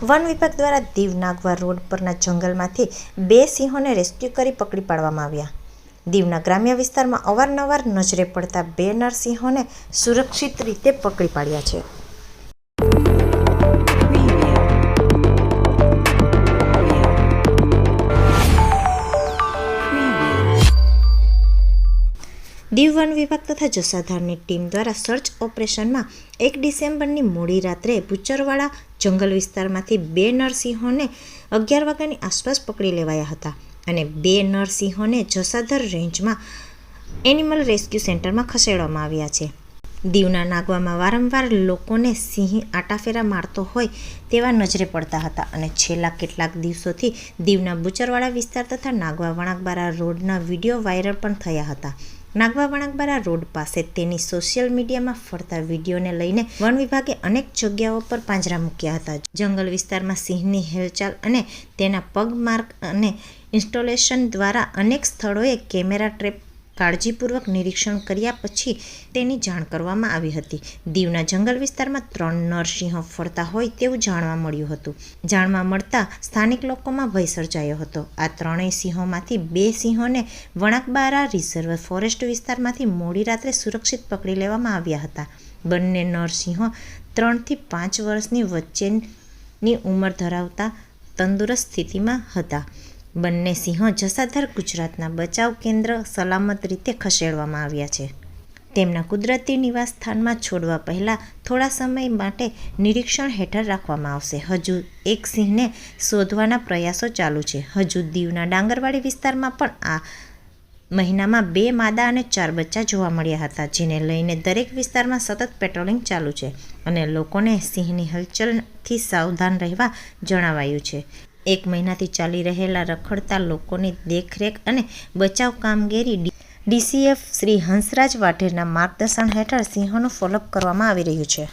One વિભાગ દ્વારા Diu Nagoa road પરના જંગલમાંથી બે સિંહોને રેસ્ક્યુ કરી પકડી પાડવામાં આવ્યા. દીવના ગ્રામ્ય વિસ્તારમાં અવારનવાર નજરે પડતા બે નરસિંહોને સુરક્ષિત રીતે પકડી પાડ્યા છે. દીવ વન વિભાગ તથા જસાધારની ટીમ દ્વારા સર્ચ ઓપરેશનમાં એક ડિસેમ્બરની મોડી રાત્રે ભૂચરવાડા જંગલ વિસ્તારમાંથી બે નરસિંહોને અગિયાર વાગ્યાની આસપાસ પકડી લેવાયા હતા અને બે નરસિંહોને જસાધર રેન્જમાં એનિમલ રેસ્ક્યુ સેન્ટરમાં ખસેડવામાં આવ્યા છે. દીવના નાગવામાં વારંવાર લોકોને સિંહ આટાફેરા મારતો હોય તેવા નજરે પડતા હતા અને છેલ્લા કેટલાક દિવસોથી દીવના બુચરવાડા વિસ્તાર તથા નાગવા વણાકબારા રોડના વીડિયો વાયરલ પણ થયા હતા. નાગવા વણાકબારા રોડ પાસે તેની સોશિયલ મીડિયામાં ફરતા વિડીયોને લઈને વન વિભાગે અનેક જગ્યાઓ પર પાંજરા મૂક્યા હતા. જંગલ વિસ્તારમાં સિંહની હેલચાલ અને તેના પગમાર્ક અને ઇન્સ્ટોલેશન દ્વારા અનેક સ્થળોએ કેમેરા ટ્રેપ કાળજીપૂર્વક નિરીક્ષણ કર્યા પછી તેની જાણ કરવામાં આવી હતી. દીવના જંગલ વિસ્તારમાં ત્રણ નરસિંહો ફરતા હોય તેવું જાણવા મળ્યું હતું. જાણવા મળતા સ્થાનિક લોકોમાં ભય સર્જાયો હતો. આ ત્રણેય સિંહોમાંથી બે સિંહોને વણાકબારા રિઝર્વ ફોરેસ્ટ વિસ્તારમાંથી મોડી રાત્રે સુરક્ષિત પકડી લેવામાં આવ્યા હતા. બંને નરસિંહો ત્રણથી પાંચ વર્ષની વચ્ચેની ઉંમર ધરાવતા તંદુરસ્ત સ્થિતિમાં હતા. બંને સિંહો જસાધાર ગુજરાતના બચાવ કેન્દ્ર સલામત રીતે ખસેડવામાં આવ્યા છે. તેમના કુદરતી નિવાસ સ્થાનમાં છોડવા પહેલાં થોડા સમય માટે નિરીક્ષણ હેઠળ રાખવામાં આવશે. હજુ એક સિંહને શોધવાના પ્રયાસો ચાલુ છે. હજુ દીવના ડાંગરવાડી વિસ્તારમાં પણ આ મહિનામાં બે માદા અને ચાર બચ્ચા જોવા મળ્યા હતા, જેને લઈને દરેક વિસ્તારમાં સતત પેટ્રોલિંગ ચાલુ છે અને લોકોને સિંહની હલચલથી સાવધાન રહેવા જણાવાયું છે. એક મહિનાથી ચાલી રહેલા રખડતા લોકોની દેખરેખ અને બચાવ કામગીરી ડીસીએફ શ્રી હંસરાજ વાઢેરના માર્ગદર્શન હેઠળ સિંહોનું ફોલોઅપ કરવામાં આવી રહ્યું છે.